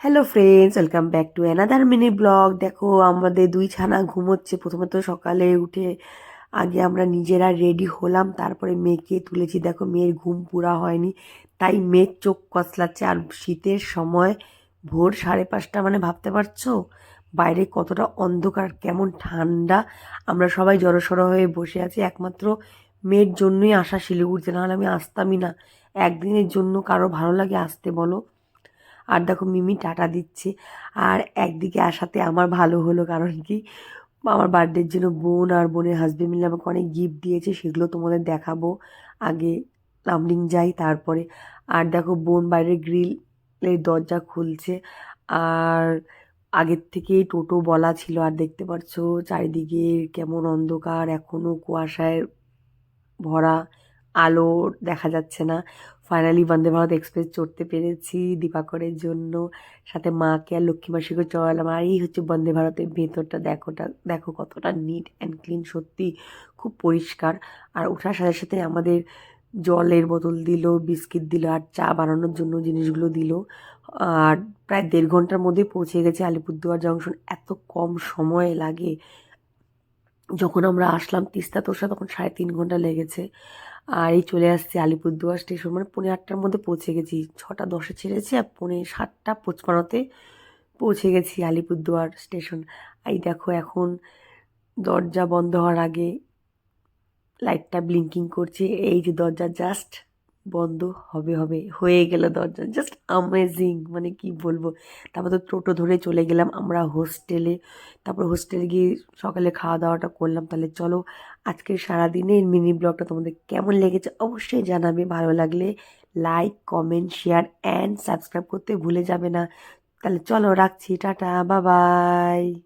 Hello friends welcome back to another mini blog দেখো, আমাদের দুই ছানা ঘুমোচ্ছে। প্রথমে তো সকালে উঠে আগে আমরা নিজেরা রেডি হলাম, তারপরে মেয়েকে তুলেছি। দেখো, মেয়ের ঘুম পুরা হয়নি, তাই মেয়ের চোখ কসলাচ্ছে আর শীতের সময় ভোর সাড়ে পাঁচটা মানে ভাবতে পারছ? বাইরে কতটা অন্ধকার, কেমন ঠান্ডা। আমরা সবাই জড়সড় হয়ে বসে আছি। একমাত্র মেয়ের জন্যই আসা শিলিগুড়িতে। নাহলে আমি আসতামই না। একদিনের জন্য কারও ভালো লাগে আসতে বলো। আর দেখো মিমি টাটা দিচ্ছে। আর একদিকে আসাতে আমার ভালো হলো কারণ কি, আমার বার্থডের জন্য বোন আর বোনের হাজবেন্ড মিলে আমাকে অনেক গিফট দিয়েছে, সেগুলো তোমাদের দেখাবো। আগে লামডিং যাই, তারপরে আর দেখো বোন বাইরের গ্রিলের দরজা খুলছে। আর আগের থেকেই টোটো বলা ছিল, আর দেখতে পাচ্ছ চারিদিকে কেমন অন্ধকার এখনও কুয়াশায় ভরা আলো দেখা যাচ্ছে না। ফাইনালি বন্দে ভারত এক্সপ্রেস চড়তে পেরেছি দীপাকরের জন্য। সাথে মাকে আর লক্ষ্মী মাসিকে চড়ালাম। আর এই হচ্ছে বন্দে ভারতের ভেতরটা। দেখোটা, দেখো কতটা নিট অ্যান্ড ক্লিন সত্যি খুব পরিষ্কার। আর ওঠার সাথে সাথে আমাদের জলের বোতল দিল, বিস্কিট দিল, আর চা বানানোর জন্য জিনিসগুলো দিল। আর প্রায় দেড় ঘণ্টার মধ্যে পৌঁছে গেছে আলিপুরদুয়ার জংশন। এত কম সময় লাগে। যখন আমরা আসলাম তিস্তা তোষা তখন সাড়ে তিন ঘণ্টা লেগেছে। আর এই চলে আসছি আলিপুরদুয়ার স্টেশন মানে পৌনে আটটার মধ্যে পৌঁছে গেছি। ছটা দশে ছেড়েছি আর পৌনে সাতটা পঁচপানোতে পৌঁছে গেছি আলিপুরদুয়ার স্টেশন। এই দেখো, এখন দরজা বন্ধ হওয়ার আগে লাইটটা ব্লিঙ্কিং করছে। এই যে দরজা জাস্ট বন্ধ হবে হবে, হয়ে গেল দরজা। জাস্ট আমেজিং মানে কি বলব? তারপর তো টোটো ধরে চলে গেলাম আমরা হোস্টেলে তারপর হোস্টেলে গিয়ে সকালে খাওয়া দাওয়াটা করলাম। তাহলে চলো, আজকের সারাদিনের মিনি ব্লগটা তোমাদের কেমন লেগেছে অবশ্যই জানাবে। ভালো লাগলে like comment share and subscribe করতে ভুলে যাবে না। তাহলে চলো, রাখছি। টাটা বাবাই